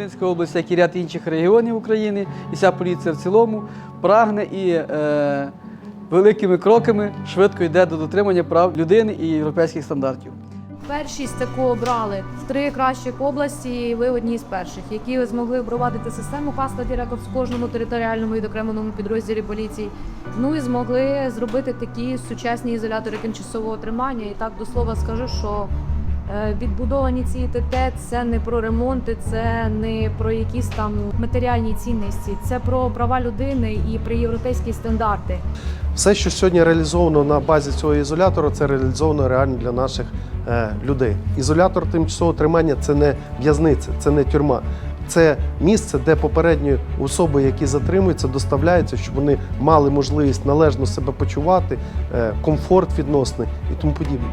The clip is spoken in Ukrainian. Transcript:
Волинська область, як і ряд інших регіонів України, і вся поліція в цілому прагне і е, великими кроками швидко йде до дотримання прав людини і європейських стандартів. Першість таку обрали три кращих області. і Ви одні з перших, які змогли впровадити систему Password Records в кожному територіальному і окремому підрозділі поліції. Ну і змогли зробити такі сучасні ізолятори тимчасового тримання. І так до слова скажу, що відбудовані ці ІТТ – це не про ремонти, це не про якісь там матеріальні цінності, це про права людини і про європейські стандарти. Все, що сьогодні реалізовано на базі цього ізолятора, це реалізовано реально для наших е, людей. Ізолятор тимчасового тримання це не в'язниця, це не тюрма. Це місце, де попередні особи, які затримуються, доставляються, щоб вони мали можливість належно себе почувати, е, комфорт відносний і тому подібне.